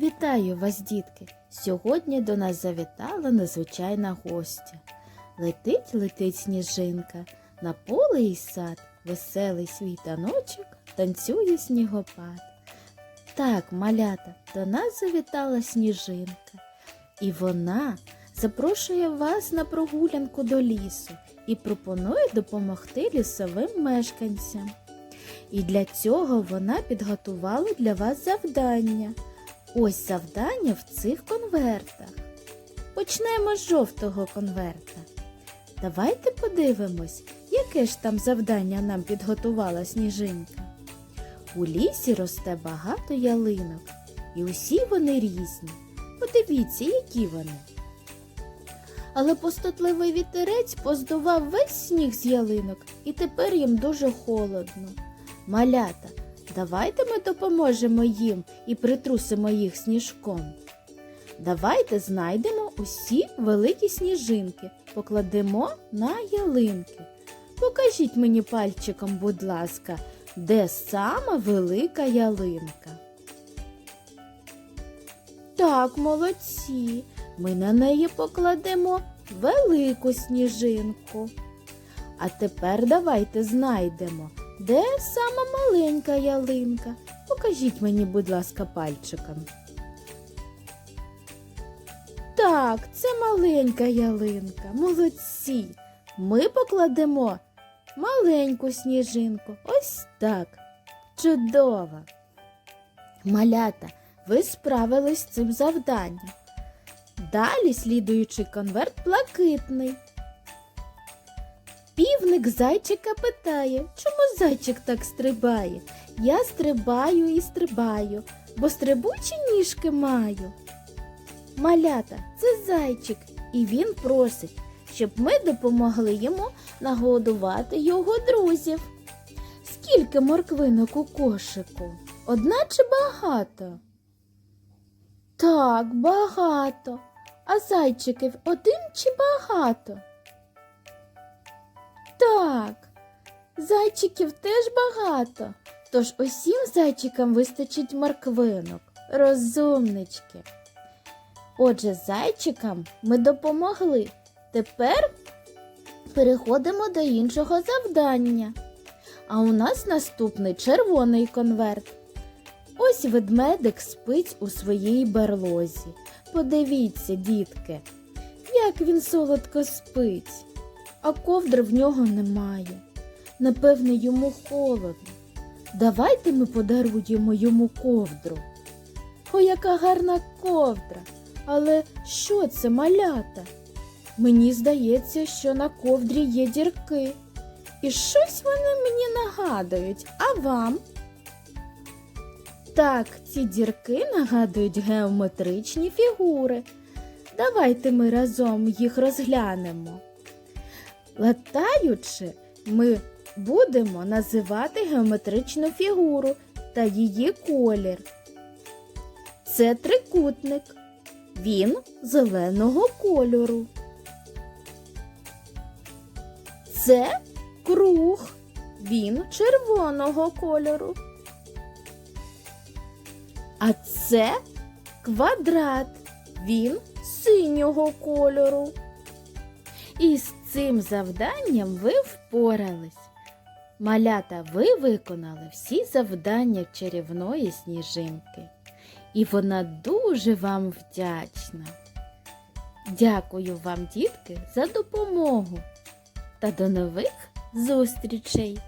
Вітаю вас, дітки! Сьогодні до нас завітала незвичайна гостя. Летить, летить сніжинка, на поле і сад, веселий свій таночок, танцює снігопад. Так, малята, до нас завітала сніжинка, і вона запрошує вас на прогулянку до лісу і пропонує допомогти лісовим мешканцям. І для цього вона підготувала для вас завдання. Ось завдання в цих конвертах. Почнемо з жовтого конверта. Давайте подивимось, яке ж там завдання нам підготувала сніжинка. У лісі росте багато ялинок, і усі вони різні. Подивіться, які вони. Але пустотливий вітерець поздував весь сніг з ялинок, і тепер їм дуже холодно. Малята, давайте ми допоможемо їм і притрусимо їх сніжком. Давайте знайдемо усі великі сніжинки, покладемо на ялинки. Покажіть мені пальчиком, будь ласка, де сама велика ялинка. Так, молодці. Ми на неї покладемо велику сніжинку. А тепер давайте знайдемо, де сама маленька ялинка. Покажіть мені, будь ласка, пальчиком. Так, це маленька ялинка. Молодці. Ми покладемо маленьку сніжинку. Ось так. Чудово. Малята, ви справились з цим завданням. Далі слідуючий конверт блакитний. Півник зайчика питає, чому зайчик так стрибає? Я стрибаю і стрибаю, бо стрибучі ніжки маю. Малята, це зайчик, і він просить, щоб ми допомогли йому нагодувати його друзів. Скільки морквинок у кошику? Одна чи багато? Так, багато. А зайчиків один чи багато? Зайчиків теж багато. Тож усім зайчикам вистачить морквинок, розумнички. Отже, зайчикам ми допомогли. Тепер переходимо до іншого завдання. А у нас наступний червоний конверт. Ось ведмедик спить у своїй берлозі. Подивіться, дітки, як він солодко спить, а ковдри в нього немає. Напевне, йому холодно. Давайте ми подаруємо йому ковдру. О, яка гарна ковдра! Але що це малята? Мені здається, що на ковдрі є дірки. І щось вони мені нагадують, а вам? Так, ці дірки нагадують геометричні фігури. Давайте ми разом їх розглянемо. Латаючи, ми будемо називати геометричну фігуру та її колір. Це трикутник. Він зеленого кольору. Це круг. Він червоного кольору. А це квадрат. Він синього кольору. І з цим завданням ви впорались. Малята, ви виконали всі завдання чарівної сніжинки. І вона дуже вам вдячна. Дякую вам, дітки, за допомогу та до нових зустрічей!